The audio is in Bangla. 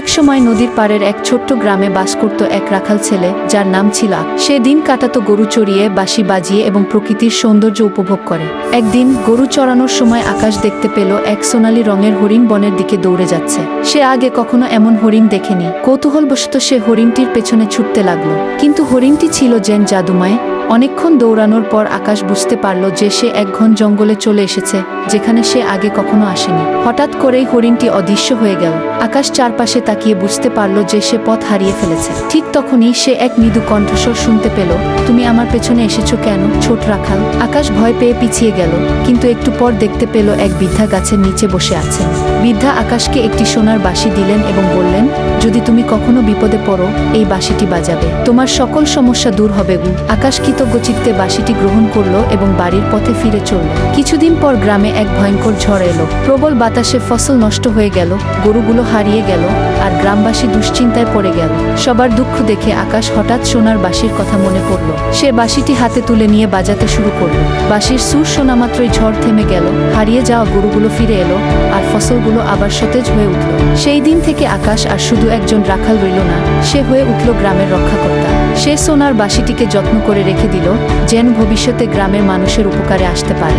এক সময় নদীর পাড়ের এক ছোট্ট গ্রামে বাস করত এক রাখাল ছেলে, যার নাম ছিল সে দিন কাটাতো গরু চড়িয়ে, বাঁশি বাজিয়ে এবং প্রকৃতির সৌন্দর্য উপভোগ করে। একদিন গরু চড়ানোর সময় আকাশ দেখতে পেল এক সোনালী রঙের হরিণ বনের দিকে দৌড়ে যাচ্ছে। সে আগে কখনো এমন হরিণ দেখেনি। কৌতূহলবশত সে হরিণটির পেছনে ছুটতে লাগল। কিন্তু হরিণটি ছিল যেন জাদুময় অনেকক্ষণ দৌড়ানোর পর আকাশ বুঝতে পারল যে সে এক ঘন জঙ্গলে চলে এসেছে, যেখানে সে আগে কখনো আসেনি। হঠাৎ করেই হরিণটি অদৃশ্য হয়ে গেল। আকাশ চারপাশে তাকিয়ে বুঝতে পারল যে সে পথ হারিয়ে ফেলেছে। ঠিক তখনই সে এক মৃদু কণ্ঠস্বর শুনতে পেল, তুমি আমার পেছনে এসেছ কেন, ছোট রাখাল? আকাশ ভয় পেয়ে পিছিয়ে গেল, কিন্তু একটু পর দেখতে পেল এক বৃদ্ধা গাছের নিচে বসে আছেন বৃদ্ধা আকাশকে একটি সোনার বাঁশি দিলেন এবং বললেন, যদি তুমি কখনো বিপদে পড়ো, এই বাঁশিটি বাজাবে। তোমার সকল সমস্যা দূর হবে গু। আকাশ কৃতজ্ঞ চিত্তে বাঁশিটি গ্রহণ করল এবং বাড়ির পথে ফিরে চলল। কিছুদিন পর গ্রামে এক ভয়ঙ্কর ঝড় এলো। প্রবল বাতাসে ফসল নষ্ট হয়ে গেল, গরুগুলো হারিয়ে গেল আর গ্রামবাসী দুশ্চিন্তায় পড়ে গেল। সবার দুঃখ দেখে আকাশ হঠাৎ সোনার বাসির কথা মনে পড়ল। সে বাঁশিটি হাতে তুলে নিয়ে বাজাতে শুরু করল। বাঁশির সুর শোনা মাত্রই ঝড় থেমে গেল, হারিয়ে যাওয়া গরুগুলো ফিরে এলো আর ফসলগুলো আবার সতেজ হয়ে উঠল। সেই দিন থেকে আকাশ আর শুধু একজন রাখাল রইল না, সে হয়ে উঠল গ্রামের রক্ষাকর্তা। সে সোনার বাসিটিকে যত্ন করে রেখে দিল যেন ভবিষ্যতে গ্রামের মানুষের উপকারে আসতে পারে।